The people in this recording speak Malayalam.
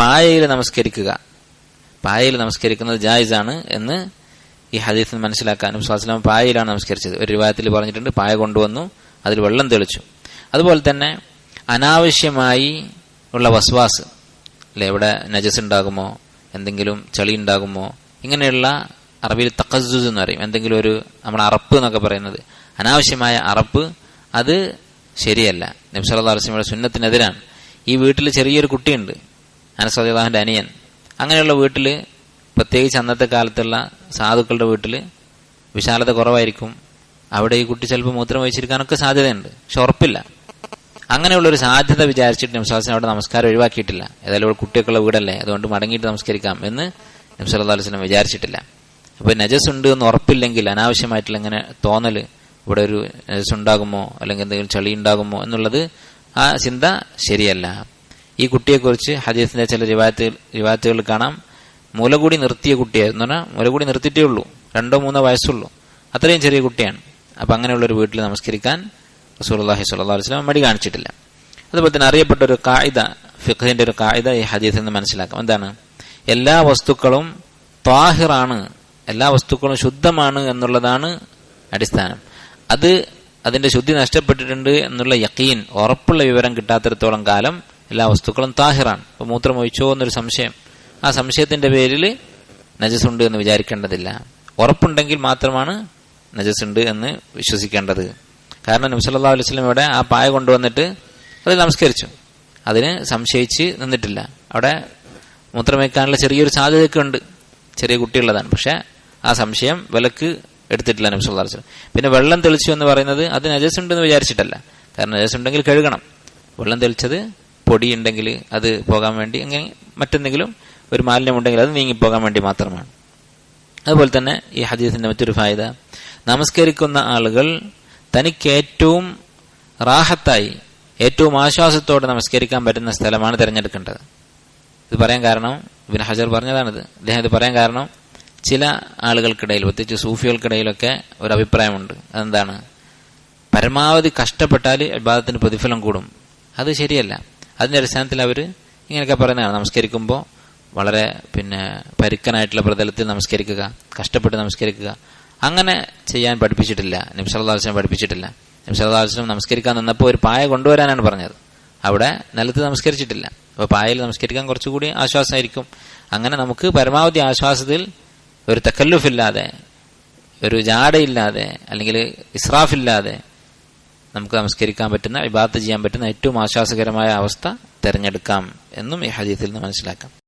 പായയിൽ നമസ്കരിക്കുക. പായയിൽ നമസ്കരിക്കുന്നത് ജായിസാണ് എന്ന് ഈ ഹദീസിൽ മനസ്സിലാക്കാൻ സ്വാസ്ലാം പായയിലാണ് നമസ്കരിച്ചത്. ഒരു രൂപത്തിൽ പറഞ്ഞിട്ടുണ്ട് പായ കൊണ്ടുവന്നു അതിൽ വെള്ളം തെളിച്ചു. അതുപോലെ തന്നെ അനാവശ്യമായി ഉള്ള വസ്വാസ് അല്ലെ എവിടെ നജസ് ഉണ്ടാകുമോ എന്തെങ്കിലും ചളി ഉണ്ടാകുമോ ഇങ്ങനെയുള്ള അറബിയിൽ തക്കസുസ് എന്ന് പറയും. എന്തെങ്കിലും ഒരു നമ്മൾ അറപ്പ് എന്നൊക്കെ പറയുന്നത്. അനാവശ്യമായ അറപ്പ് അത് ശരിയല്ല. നബ്സല്ലാ അലൈസ്മയുടെ സുന്നത്തിനെതിരാണ്. ഈ വീട്ടിൽ ചെറിയൊരു കുട്ടിയുണ്ട്. അനസ്വദിള്ളാഹിന്റെ അനിയൻ. അങ്ങനെയുള്ള വീട്ടിൽ പ്രത്യേകിച്ച് അന്നത്തെ കാലത്തുള്ള സാധുക്കളുടെ വീട്ടിൽ വിശാലത കുറവായിരിക്കും. അവിടെ ഈ കുട്ടി ചിലപ്പോൾ മൂത്രം വഹിച്ചിരിക്കാനൊക്കെ സാധ്യതയുണ്ട്. പക്ഷെ ഉറപ്പില്ല. അങ്ങനെയുള്ള ഒരു സാധ്യത വിചാരിച്ചിട്ട് നംസാസിന് അവിടെ നമസ്കാരം ഒഴിവാക്കിയിട്ടില്ല. ഏതായാലും ഇവിടെ കുട്ടിയൊക്കെയുള്ള വീടല്ലേ. അതുകൊണ്ട് മടങ്ങിയിട്ട് നമസ്കരിക്കാം എന്ന് നംസല്ലാ വിചാരിച്ചിട്ടില്ല. അപ്പോൾ നജസ് ഉണ്ട് എന്ന് ഉറപ്പില്ലെങ്കിൽ അനാവശ്യമായിട്ടുള്ള ഇങ്ങനെ തോന്നൽ ഇവിടെ ഒരു നജസ് ഉണ്ടാകുമോ? അല്ലെങ്കിൽ എന്തെങ്കിലും ചളി ഉണ്ടാകുമോ? എന്നുള്ളത് ആ ചിന്ത ശരിയല്ല. ഈ കുട്ടിയെക്കുറിച്ച് ഹദീസിന്റെ ചില റിവായത്തുകൾ റിവായത്തുകൾ കാണാം. മുലകൂടി നിർത്തിയ കുട്ടിയായിരുന്നു. പറഞ്ഞാൽ മുലകൂടി നിർത്തിയിട്ടേ ഉള്ളൂ. രണ്ടോ മൂന്നോ വയസ്സുള്ളൂ. അത്രയും ചെറിയ കുട്ടിയാണ്. അപ്പം അങ്ങനെയുള്ള ഒരു വീട്ടിൽ നമസ്കരിക്കാൻ റസൂലുള്ളാഹി സ്വല്ലല്ലാഹു അലൈഹി വസല്ലം മടി കാണിച്ചിട്ടില്ല. അതുപോലെ തന്നെ അറിയപ്പെട്ട ഒരു കായിത ഫിഖിന്റെ ഒരു കായിത ഈ ഹദീസിൽ നിന്ന് മനസ്സിലാക്കാം. എന്താണ്? എല്ലാ വസ്തുക്കളും താഹിറാണ് എല്ലാ വസ്തുക്കളും ശുദ്ധമാണ് എന്നുള്ളതാണ് അടിസ്ഥാനം. അത് അതിന്റെ ശുദ്ധി നഷ്ടപ്പെട്ടിട്ടുണ്ട് എന്നുള്ള യക്കീൻ ഉറപ്പുള്ള വിവരം കിട്ടാത്തിടത്തോളം കാലം എല്ലാ വസ്തുക്കളും താഹിറാണ്. ഇപ്പൊ മൂത്രം ഒഴിച്ചോ എന്നൊരു സംശയം. ആ സംശയത്തിന്റെ പേരിൽ നജസ് ഉണ്ട് എന്ന് വിചാരിക്കേണ്ടതില്ല. ഉറപ്പുണ്ടെങ്കിൽ മാത്രമാണ് നജസ് ഉണ്ട് എന്ന് വിശ്വസിക്കേണ്ടത്. കാരണം നബ്സല്ലാ അലൈഹി ഇവിടെ ആ പായ കൊണ്ടുവന്നിട്ട് അത് നമസ്കരിച്ചു. അതിന് സംശയിച്ച് നിന്നിട്ടില്ല. അവിടെ മൂത്രമേക്കാനുള്ള ചെറിയൊരു സാധ്യതയൊക്കെ ഉണ്ട്. ചെറിയ കുട്ടിയുള്ളതാണ്. പക്ഷെ ആ സംശയം വിലക്ക് എടുത്തിട്ടില്ല നബ്സല്ലാ അലൈഹി സ്വലം പിന്നെ വെള്ളം തെളിച്ചു എന്ന് പറയുന്നത് അത് നജസ് ഉണ്ടെന്ന് വിചാരിച്ചിട്ടല്ല. കാരണം നജസ് ഉണ്ടെങ്കിൽ കഴുകണം. വെള്ളം തെളിച്ചത് പൊടി ഉണ്ടെങ്കിൽ അത് പോകാൻ വേണ്ടി അങ്ങനെ മറ്റെന്തെങ്കിലും ഒരു മാലിന്യം ഉണ്ടെങ്കിൽ അത് നീങ്ങിപ്പോകാൻ വേണ്ടി മാത്രമാണ്. അതുപോലെ തന്നെ ഈ ഹദീസിന്റെ മറ്റൊരു ഫായത നമസ്കരിക്കുന്ന ആളുകൾ തനിക്ക് ഏറ്റവും റാഹത്തായി ഏറ്റവും ആശ്വാസത്തോടെ നമസ്കരിക്കാൻ പറ്റുന്ന സ്ഥലമാണ് തിരഞ്ഞെടുക്കേണ്ടത്. ഇത് പറയാൻ കാരണം ഇബിൻ ഹജർ പറഞ്ഞതാണിത്. അദ്ദേഹം ഇത് പറയാൻ കാരണം ചില ആളുകൾക്കിടയിൽ പ്രത്യേകിച്ച് സൂഫികൾക്കിടയിലൊക്കെ ഒരു അഭിപ്രായമുണ്ട്. അതെന്താണ്? പരമാവധി കഷ്ടപ്പെട്ടാൽ വിവാദത്തിന് പ്രതിഫലം കൂടും. അത് ശരിയല്ല. അതിന്റെ അടിസ്ഥാനത്തിൽ അവർ ഇങ്ങനെയൊക്കെ പറയുന്നതാണ്. നമസ്കരിക്കുമ്പോൾ വളരെ പിന്നെ പരുക്കനായിട്ടുള്ള പ്രതലത്തിൽ നമസ്കരിക്കുക കഷ്ടപ്പെട്ട് നമസ്കരിക്കുക. അങ്ങനെ ചെയ്യാൻ പഠിപ്പിച്ചിട്ടില്ല. നിംസലാസ്ലം പഠിപ്പിച്ചിട്ടില്ല. നിംസലാസ്ലം നമസ്കരിക്കാൻ നിന്നപ്പോൾ ഒരു പായ കൊണ്ടുവരാനാണ് പറഞ്ഞത്. അവിടെ നിലത്ത് നമസ്കരിച്ചിട്ടില്ല. അപ്പോൾ പായയിൽ നമസ്കരിക്കാൻ കുറച്ചുകൂടി ആശ്വാസമായിരിക്കും. അങ്ങനെ നമുക്ക് പരമാവധി ആശ്വാസത്തിൽ ഒരു തക്കല്ലുഫില്ലാതെ ഒരു ജാടയില്ലാതെ അല്ലെങ്കിൽ ഇസ്രാഫില്ലാതെ നമുക്ക് നമസ്കരിക്കാൻ പറ്റുന്ന വിഭാഗത്ത് ചെയ്യാൻ പറ്റുന്ന ഏറ്റവും ആശ്വാസകരമായ അവസ്ഥ തിരഞ്ഞെടുക്കാം എന്നും ഈ ഹദീത്തിൽ നിന്ന് മനസ്സിലാക്കാം.